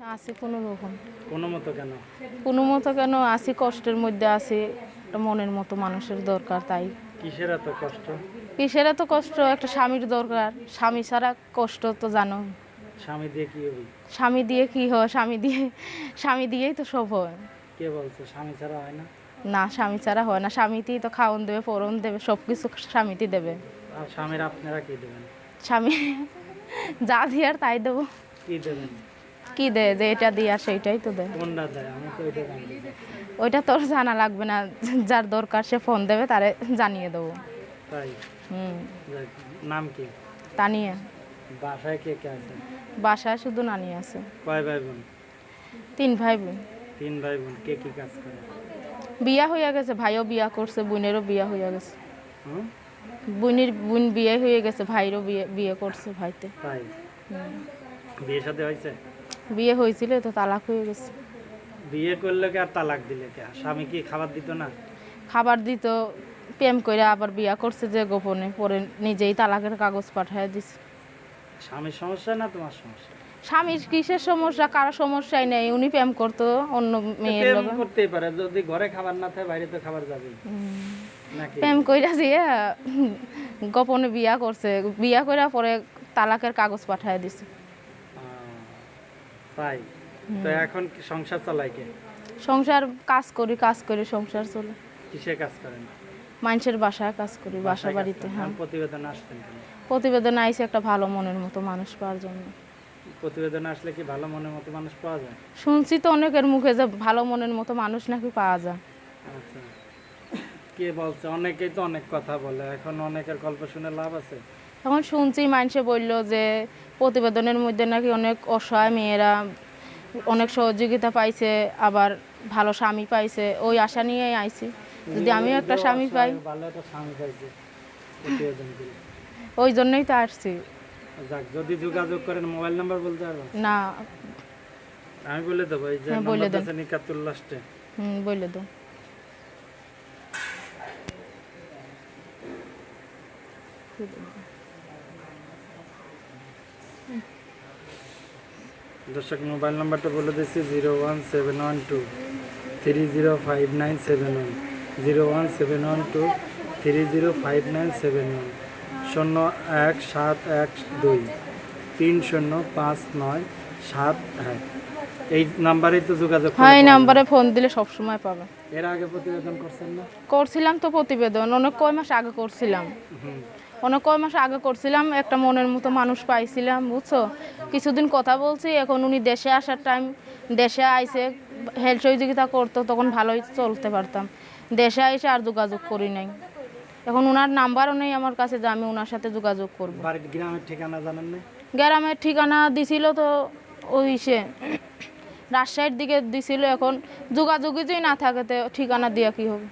আছি কোনো রকম। কোনো মতো কেন? কোনো মতো কেন আছি কষ্টের মধ্যে আছি একটা মনের মতো মানুষের দরকার তাই। কিসের এত কষ্ট? কিসের এত কষ্ট? একটা স্বামীর দরকার। স্বামী ছাড়া কষ্ট তো জানো। স্বামী দিয়ে কি হবি? স্বামী দিয়ে কি হয়? স্বামী দিয়ে স্বামী দিয়েই তো সব হয়। কে বলছে? স্বামী ছাড়া হয় না? না স্বামী ছাড়া হয় না। স্বামীতেই তো খাওয়ন দেবে পরন দেবে সব কিছু স্বামীতেই দেবে। আর স্বামীর আপনারা কি দেবেন? স্বামী যা দিয়ে আর তাই দেবো। কি দেবেন? কি দে যে এটা দিয়ে আর সেইটাই তো দেয়। কোনটা দেয় আমি তো ওইটা তোর জানা লাগবে না যার দরকার সে ফোন দেবে তারে জানিয়ে দেবো। তাই? হুম। যাক, নাম কি? তা নিয়ে বাসায় কে কে আছে? বাসায় শুধু নানি আছে। কয় ভাই বোন তিন ভাই বোন তিন ভাই বোন কে কি কাজ করে? বিয়া হইয়া গেছে ভাইও বিয়া করছে বোনেরও বিয়া হইয়া গেছে? বোনের বোন বিয়ে হয়ে গেছে ভাইরও বিয়ে বিয়ে করছে ভাইতে। তাই? বিয়ে সাথে হয়েছে? বিয়ে হয়েছিল তো তালাক হয়ে গেছে। বিয়ে করলে কি আর তালাক দিলে কে? স্বামী কি খাবার দিত না? খাবার দিত প্রেম করে আবার বিয়া করছে যে গোপনে পরে নিজেই তালাকের কাগজ পাঠায় দিছে। স্বামীর সমস্যা না তোমার সমস্যা? স্বামীর কিসের সমস্যা? কারও সমস্যাই নেই উনি প্রেম করতো অন্য মেয়ের প্রেম করতেই পারে যদি ঘরে খাবার না থাকে বাইরে তো খাবার যাবে নাকি? প্রেম কইরা দিয়ে গোপনে বিয়া করছে বিয়া কইরা পরে তালাকের কাগজ পাঠায় দিছে। তাই তো এখন কি সংসার কে? সংসার কাজ করি কাজ করি সংসার চলে। কিসে কাজ করেন? মানুষের বাসায় কাজ করি বাসা বাড়িতে হ্যাঁ। প্রতিবেদন আসছেন কেন? প্রতিবেদন আইসে একটা ভালো মনের মতো মানুষ পাওয়ার জন্য। প্রতিবেদন আসলে কি ভালো মনের মতো মানুষ পাওয়া যায়? শুনছি তো অনেকের মুখে যে ভালো মনের মতো মানুষ নাকি পাওয়া যায়। আচ্ছা। কে বলছে? অনেকেই তো অনেক কথা বলে। এখন অনেকের গল্প শুনে লাভ আছে। এখন শুনছি মানুষে বলল যে প্রতিবেদনের মধ্যে নাকি অনেক অসহায় মেয়েরা অনেক সহযোগিতা পাইছে আবার ভালো স্বামী পাইছে। ওই আশা নিয়েই আইছি। যদি আমিও একটা স্বামী পাই। ওই জন্যই তো আসছি। যদি যোগাযোগ করেন মোবাইল নাম্বার বলতে পারব? না। আমি বলে দেবো এই যে হ্যাঁ, বলে। আছে একাত্তর লাস্টে। হুম বলে দাও দর্শক মোবাইল নাম্বারটা বলে দিচ্ছি zero one seven one two three zero five nine seven one. Zero one seven one two three zero five nine seven one. শূন্য এক সাত এক দুই। তিন শূন্য পাঁচ নয় সাত এক। এই নাম্বারেই তো যোগাযোগ হ্যাঁ এই নাম্বারে ফোন দিলে সব সময় পাবে। এর আগে প্রতিবেদন করছেন না? করছিলাম তো প্রতিবেদন অনেক কয় মাস আগে করছিলাম। অনেক কয় মাস আগে করছিলাম একটা মনের মতো মানুষ পাইছিলাম বুঝছ? কিছুদিন কথা বলছি এখন উনি দেশে আসার টাইম দেশে আইসে হেল্প সহযোগিতা করতো তখন ভালোই চলতে পারতাম। দেশে এসে আর যোগাযোগ করি নাই। এখন ওনার নাম্বারও নেই আমার কাছে যে আমি ওনার সাথে যোগাযোগ করব। গ্রামের ঠিকানা জানেন না গ্রামের ঠিকানা দিছিল তো ওই সে রাজশাহীর দিকে দিছিল এখন যোগাযোগই যদি না থাকে তো ঠিকানা দিয়া কি হবে?